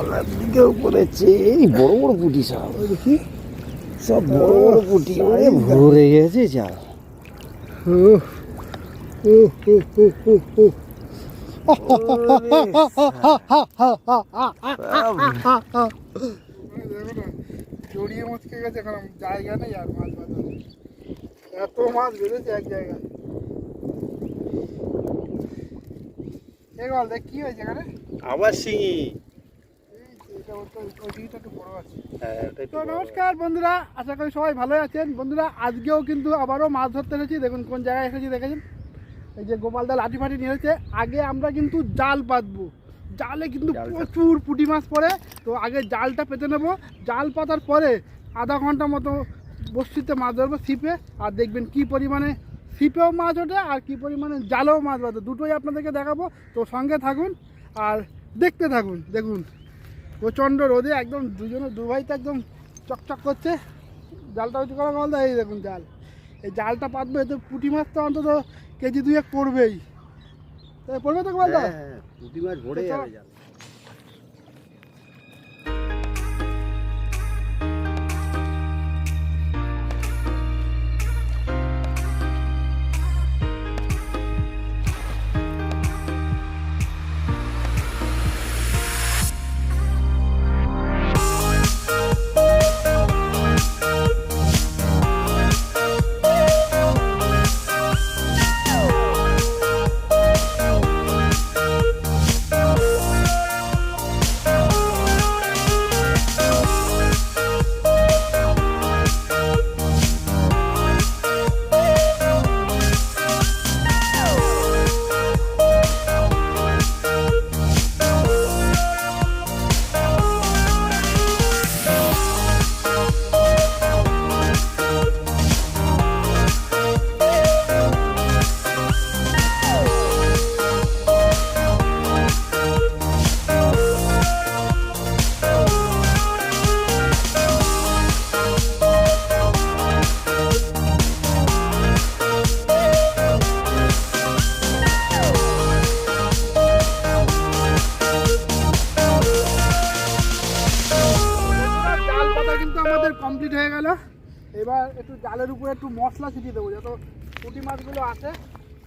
তলার দিকেও পড়েছে এই বড় বড় পুঁটি সব। দেখি। সব বড় বড় পুঁটি মানে ভরে গেছে জাল ও ও ও ও ও ও জড়িয়ে মুচকে গেছে এখন জায়গা নেই আর মাছ বাঁধার এত মাছ বেড়েছে এক জায়গায়। এই বল দেখ কি হয়েছে এখানে? আবার শিঙি। যে, তো- আছে। হ্যাঁ। নমস্কার বন্ধুরা আশা করি সবাই ভালো আছেন। বন্ধুরা আজকেও কিন্তু আবারও মাছ ধরতে এসেছি। দেখুন কোন জায়গায় এসেছি দেখেছেন? এই যে গোপালদা লাঠি ফাটি নিয়ে এসেছে। আগে আমরা কিন্তু জাল পাতবো। জালে কিন্তু প্রচুর পুঁটি মাছ পড়ে। তো আগে জালটা পেতে নেব। জাল পাতার পরে আধা ঘণ্টা মতো বস্তিতে মাছ ধরবো ছিপে। আর দেখবেন কি পরিমাণে ছিপেও মাছ ওঠে আর কি পরিমাণে জালেও মাছ বাঁধে দুটোই আপনাদেরকে দেখাবো। তো সঙ্গে থাকুন আর দেখতে থাকুন। দেখুন। প্রচণ্ড রোদে একদম দুজনে দু ভাইতে একদম চকচক করছে। জালটা হচ্ছে করা বলতে এই দেখুন জাল। এই জালটা পাতবে এতে পুঁটি মাছ তো অন্তত কেজি দুয়েক পড়বেই। তাই পড়বে তো বলতে হ্যাঁ, হ্যাঁ, পুঁটি মাছ ভরে যাবে জাল।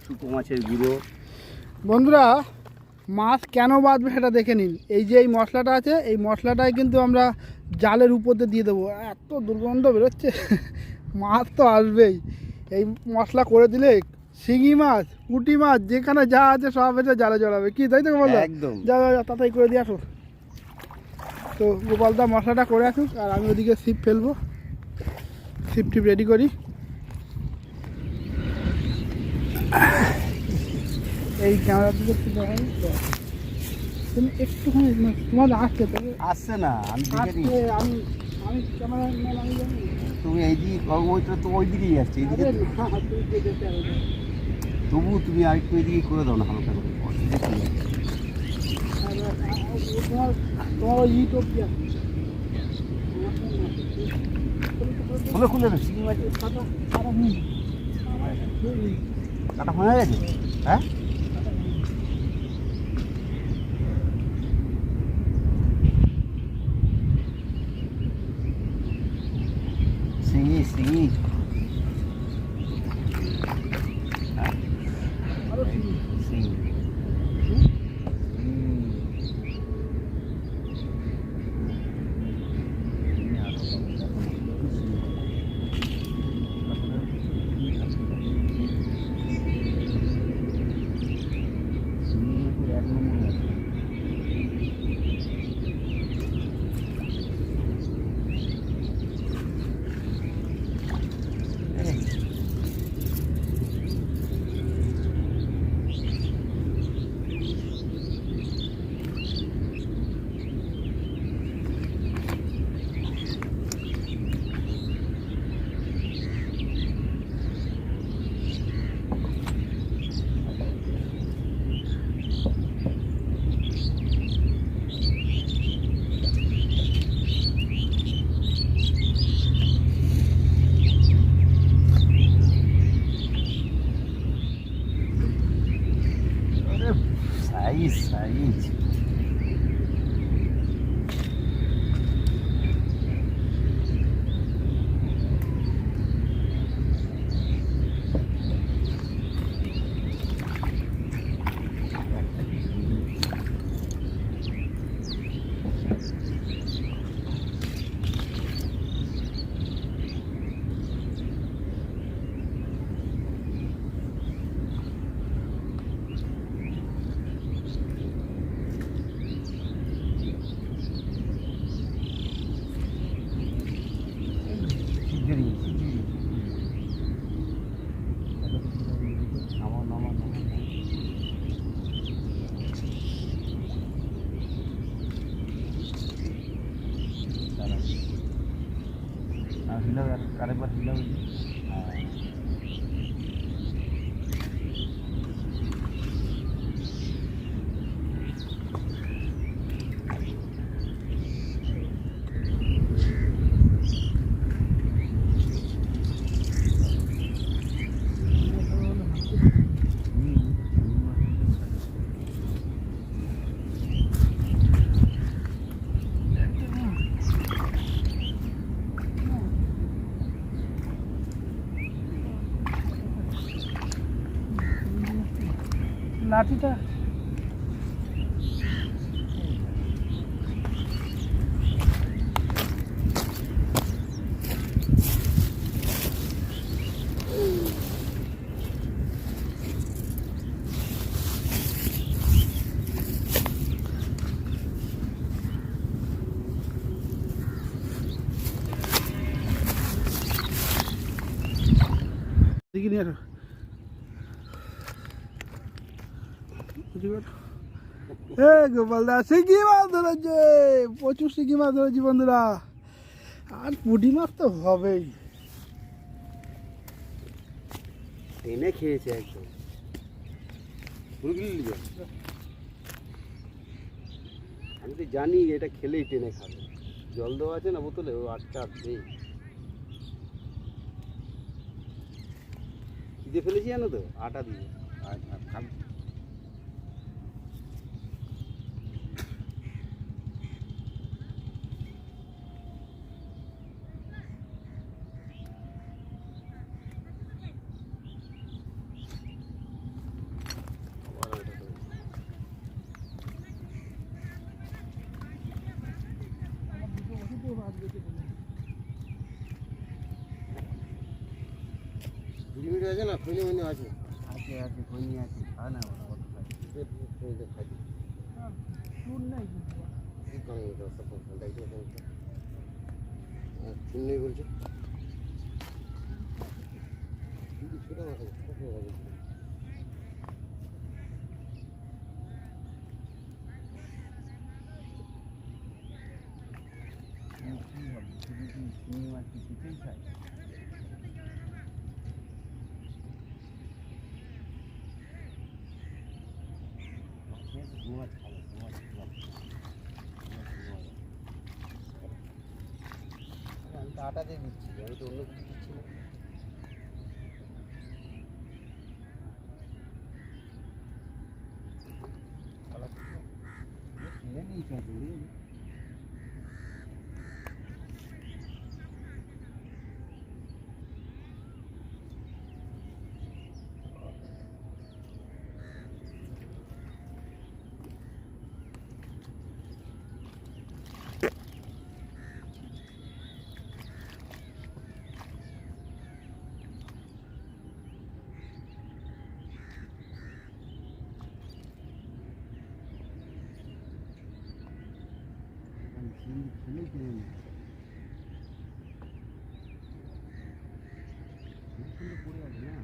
শুকো মাছের গুঁড়ো। বন্ধুরা মাছ কেন বাঁধবে সেটা দেখে নিন। এই যে এই মশলাটা আছে এই মশলাটাই কিন্তু আমরা জালের উপর দিয়ে দিয়ে দেবো। এত দুর্গন্ধ বেরোচ্ছে মাছ তো আসবেই। এই মশলা করে দিলে শিঙি মাছ পুঁটি মাছ যেখানে যা আছে সব এসে জালে জড়াবে। কি তাই তো বলল একদম। যা যা, যা তাড়াতাড়ি করে দিয়ে আসো। তো গোপালদা মশলাটা করে আসুক আর আমি ওদিকে ছিপ ফেলব। ছিপ টিপ রেডি করি। এই ক্যামেরার দিকে একটু দেখাই। তুমি একটুখানি তোমার আসছে তবে আসছে না আমি দেখে আমি আমি ক্যামেরা আমি জানি। তুমি এই দিক ওইটা তো ওই দিকেই আসছে এই দিকে আরে। তবু তুমি আরেকটু এদিকে করে দাও না হালকা করে। কি? আর, আর, তোমার তোমার ওই ইউটিউব কি আছে। খুলে খুলে শিঙি মাছ কাটা হয়ে গেছে হ্যাঁ? লাঠিটা দেখি নিয়ে আসো। বুঝি বেটা। এ গোপাল দা সিঙ্গি মাছ ধরেছে। প্রচুর সিঙ্গি মাছ ধরেছি বন্ধুরা। আর পুঁটি মাছ তো হবেই। টেনে খেয়েছে একদম। আমি তো জানি এটা খেলেই টেনে খাবে। জল দেওয়া আছে না বোতলে? ও আটটা আটবে দিয়ে ফেলেছি জানো তো? আটা দিয়ে। আর আর খাল আবার ওটা করে। ঝুড়ি মিড়ি আছে না খৈনি মৈনি আছে আছে আছে খৈনি আছে খা না ওরা কত খাই খৈনিতে খাই কি করে এটা সব ফোনটা কি করে চুন্নি বলছে কিন্তু ছোট মাছ আছে, ছোট মাছ আছে। কি হবে শুধু কি চিংড়ি মাছ কি কিছুই খায় আমি তো আটা দিয়ে দিচ্ছি আমি তো অন্য কিছু দিচ্ছি না। কিনে নিয়েছি আর দৌড়িয়ে নি। আমি চিংড়ি খেলেই কিনে নিচ্ছি সুন্দর পড়ে আছে না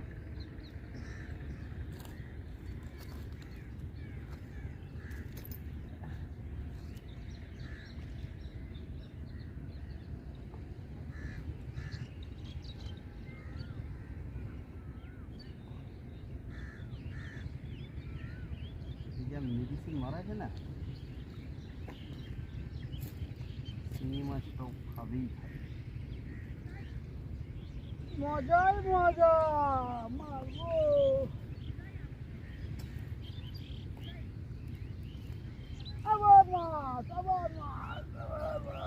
এই যে মেডিসিন মারা আছে না? চিংড়ি মাছ খাবেই খাবে। মজাই মজা মারবো। আবার মাছ আবার মাছ আবার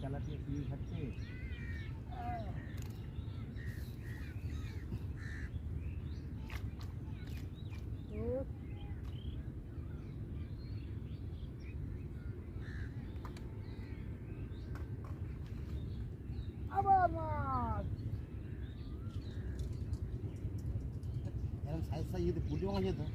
চালাতে চিংড়ি খাচ্ছে ও, আবার মাছ এরকম সাইজ সাইজ যদি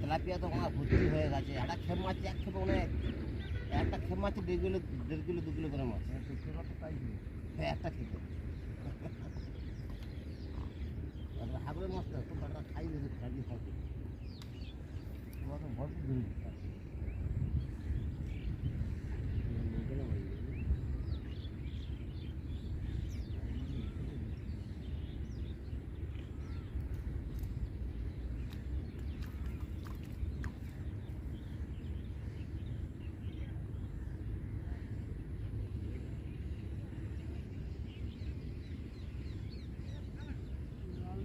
তেলাপিয়া তো আমার ভর্তি হয়ে গেছে। একটা খেপ মাছ এক খেপে অনেক একটা খেপ মাছ দেড় কিলো দেড় কিলো দু কিলো করে মাছ হ্যাঁ একটা খেপে। হাগরের মাছটা একটা খাই দিয়েছে খাই তোমার তো ভরপুর জিনিস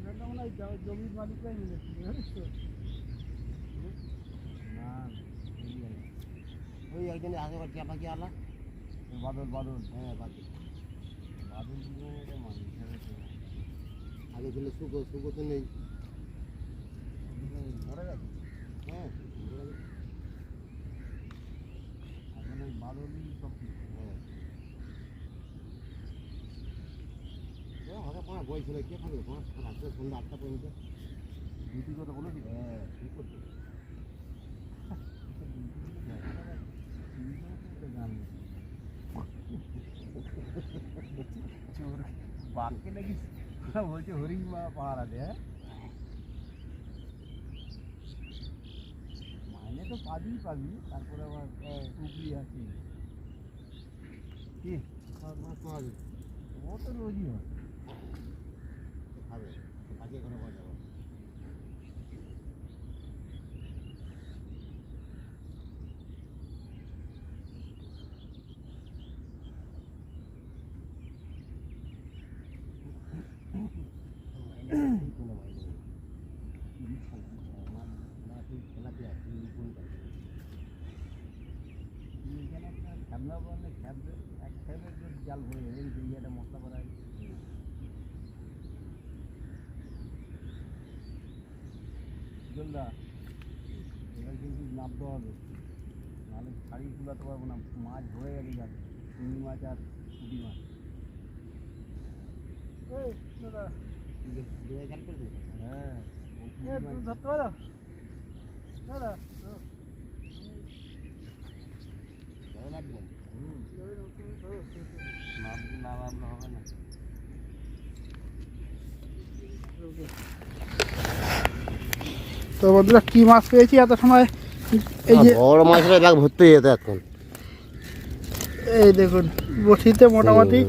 জালটা মনে হয় জ- জমির মালিকরাই জানিস তো? না ওই একদিন আগে টিয়া পাখি আলা বাদল বাদল। হ্যাঁ বাদল। বাদল আগে ছিল সুগো সুগো তো নেই। মরে গেছে হ্যাঁ এখন ওই বাদলই সব কিছু। হ্যাঁ। হঠাৎ কোনো বই ছিল কে থাকবে কোনো রাত্রে সন্ধ্যা আটটা পর্যন্ত। ডিউটি করে বলে দিবে হ্যাঁ ঠিক করতে চোর বাঘকে নাকি বলছে হরিণ পাহারা হ্যাঁ? মাইনে তো পাবি পাবি তারপরে আবার উপরি আছে। কি? ও তো রোজই হয়। খাবে আজকে কোনো মজা হবে জাল ভরে এই যে ইয়েটা মশলা করা জলদা এবার কিন্তু নামতে হবে। নাহলে শাড়ি তুলাতে পারব না মাছ ভরে গেছে যাবে চিংড়ি মাছ আর পুঁটি মাছ। হ্যাঁ ধরতে পারো? দাদা ধরো। ধরে ধরো। নাম না হবে না। তো বন্ধুরা কি মাছ পেয়েছি এত সময়? এই যে বড় মাছের ব্যাগ ভর্তি হয়ে যেত এখন। এই দেখুন বসিতে মোটামুটি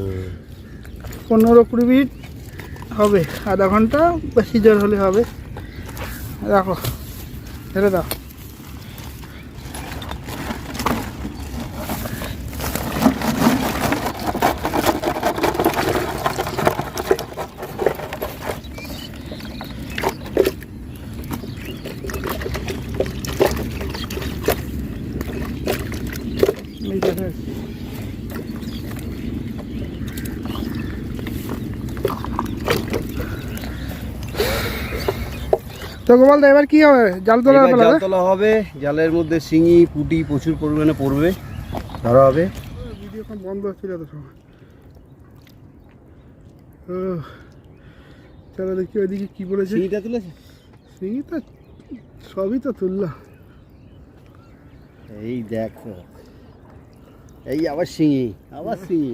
পনেরো কুড়ি মিনিট হবে আধা ঘণ্টা বেশি জোর হলে হবে। রাখো ছেড়ে দাও এই দেখেন তো গোপাল দা এবার কি হবে? জাল এবার জাল তোলা হবে। জালের মধ্যে শিঙি পুঁটি প্রচুর পরিমাণে পড়বে। ধরা হবে। ভিডিও এখন বন্ধ ছিল তো সময়। চলো দেখি ওইদিকে কি বলেছে। শিঙিটা তুলেছে? সিঁড়ি তো সবই তো তুললাম এই দেখো। এই আবার শিঙি আবার শিঙি।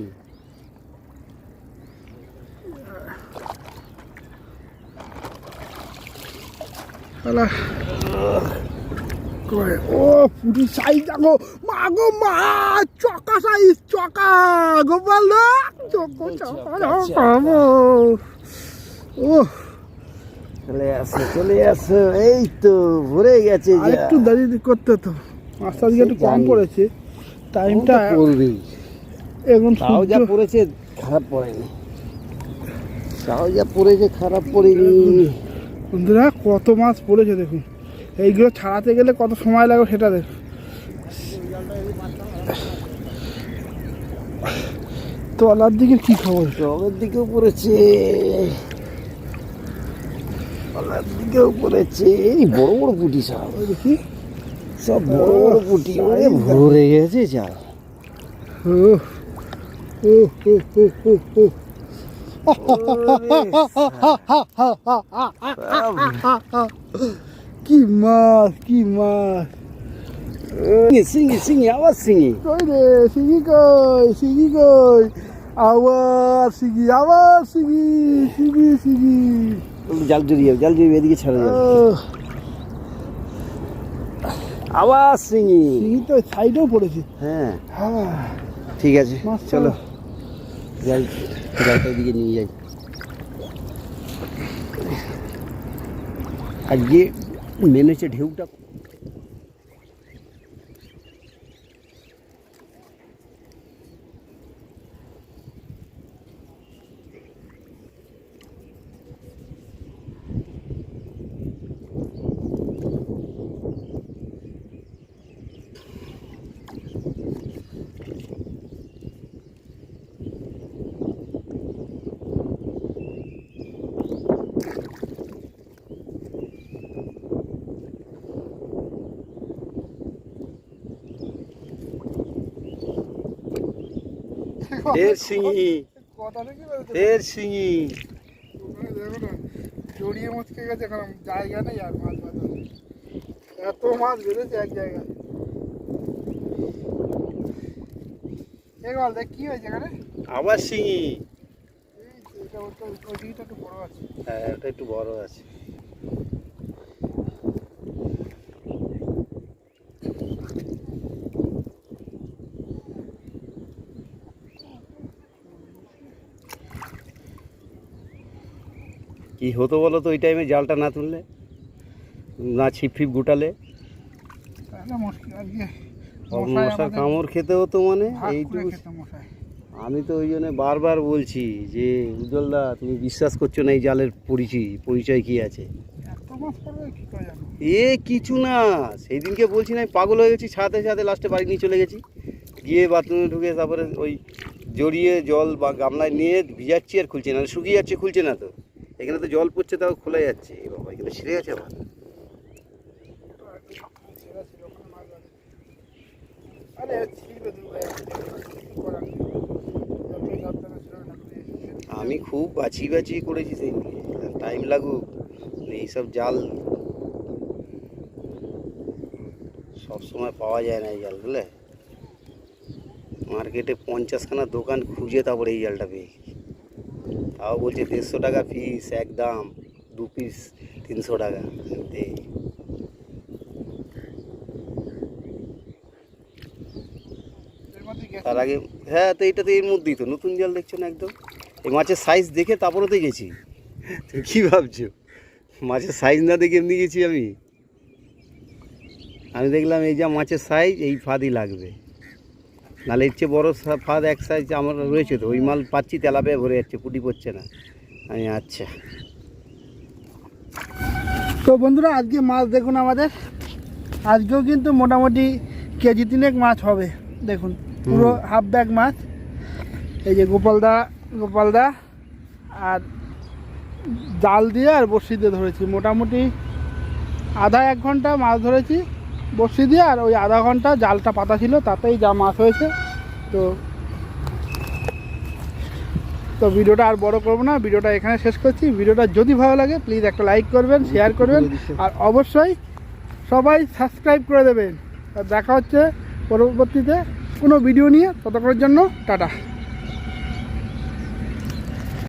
করে ও পুরি সাইজ দেখো। মা গো মা চকা সাইজ চকা। গোপাল চকা চকা ও। চলে আসো চলে আসো। এই তো ভরে গেছে একটু দাঁড়িয়ে করতে তো। মাছটা আজকে একটু কম পড়েছে। টাইমটা পড়বেই। এখন তাও যা পড়েছে খারাপ পড়েনি। তাও যা পড়েছে খারাপ পড়েনি। বন্ধুরা কত মাছ পড়েছে দেখুন। এইগুলো ছাড়াতে গেলে কত সময় লাগবে সেটা দেখ তলার দিকে কি খবর? টবের দিকেও পড়েছে। তলার দিকেও পড়েছে। এই বড় বড় পুটি সব। দেখি। সব বড় বড় পুটি। মানে ভরে গেছে জাল ও ও ও ও ও ও কি মাছ কি মাছ? সিঙ্গি সিঙ্গি আবার সিঙ্গি। কই রে সিগি কই সিগি কই? আবার সিগি আবার সিগি সিগি সিগি জাল জড়িয়ে জাল জড়িয়ে এদিকে ছাড়া যাবে আবার সিঙ্গি। সিগি তো সাইডেও পড়েছে। হ্যাঁ। হ্যাঁ। ঠিক আছে চলো। জাল জালটা এদিকে নিয়ে যাই আজকে মেন হচ্ছে ঢেউটা ফের বলতে? ফের না জড়িয়ে মুচকে গেছে এখন জায়গা নেই আর মাছ বাঁধার এত মাছ বেড়েছে এক জায়গায়। কি হয়েছে এখানে? আবার এই এটা একটু বড় আছে। হ্যাঁ ওটা একটু বড় আছে। কি হতো বলো তো ওই টাইমে জালটা না তুললে? না ছিপ ফিপ গুটালে? মশার কামড় খেতে হতো মানে? এইটুকু আমি তো ওই জন্য বারবার বলছি যে উজ্জ্বলদা তুমি বিশ্বাস করছ না এই জালের পরিচয় পরিচয় কি আছে? এ কিছু না। সেই দিনকে বলছি না আমি পাগল হয়ে গেছি ছাতে ছাতে লাস্টে বাড়ি নিয়ে চলে গেছি। গিয়ে বাথরুমে ঢুকে তারপরে ওই জড়িয়ে জল বা গামলায় নিয়ে ভিজাচ্ছি আর খুলছে না শুকিয়ে যাচ্ছে খুলছে না তো। এখানে তো জল পড়ছে, তাও খোলা যাচ্ছে। এ বাবা, এখানে ছিঁড়ে গেছে করে আমি খুব বাঁচিয়ে বাঁচিয়ে করেছি সেই টাইম লাগুক এইসব জাল সব সময় পাওয়া যায় না এই জাল বুঝলে মার্কেটে পঞ্চাশখানা দোকান খুঁজে তারপরে এই জালটা পেয়ে। তাও বলছে দেড়শো টাকা পিস একদম দু পিস তিনশো টাকা দে এর মধ্যে গেছে তার আগে হ্যাঁ তো এটা তো এর মধ্যেই তো নতুন জাল দেখছ না একদম? এই মাছের সাইজ দেখে তারপরে তো গেছি। তুমি কী ভাবছ? মাছের সাইজ না দেখে এমনি গেছি আমি। আমি দেখলাম এই যা মাছের সাইজ এই ফাঁদি লাগবে। নাহলে এর চেয়ে বড়ো ফাঁদ এক সাইজ আমার রয়েছে তো ওই মাল পাচ্ছি তেলাপিয়া ভরে যাচ্ছে পুটি পড়ছে না। আমি আচ্ছা। তো বন্ধুরা আজকে মাছ দেখুন আমাদের। আজকেও কিন্তু মোটামুটি কেজি তিনেক মাছ হবে দেখুন। পুরো হাফ ব্যাগ মাছ। এই যে গোপালদা গোপালদা আর জাল দিয়ে আর দিয়ে ধরেছি। মোটামুটি আধা এক ঘণ্টা মাছ ধরেছি। বসি দিয়ে আর ওই আধা ঘণ্টা জালটা পাতা ছিল, তাতেই যা মাছ হয়েছে। তো তো ভিডিওটা আর বড় করব না, ভিডিওটা এখানে শেষ করছি। ভিডিওটা যদি ভালো লাগে প্লিজ একটা লাইক করবেন শেয়ার করবেন, আর অবশ্যই সবাই সাবস্ক্রাইব করে দেবেন। আর দেখা হচ্ছে পরবর্তীতে কোনো ভিডিও নিয়ে, ততক্ষণের জন্য টাটা।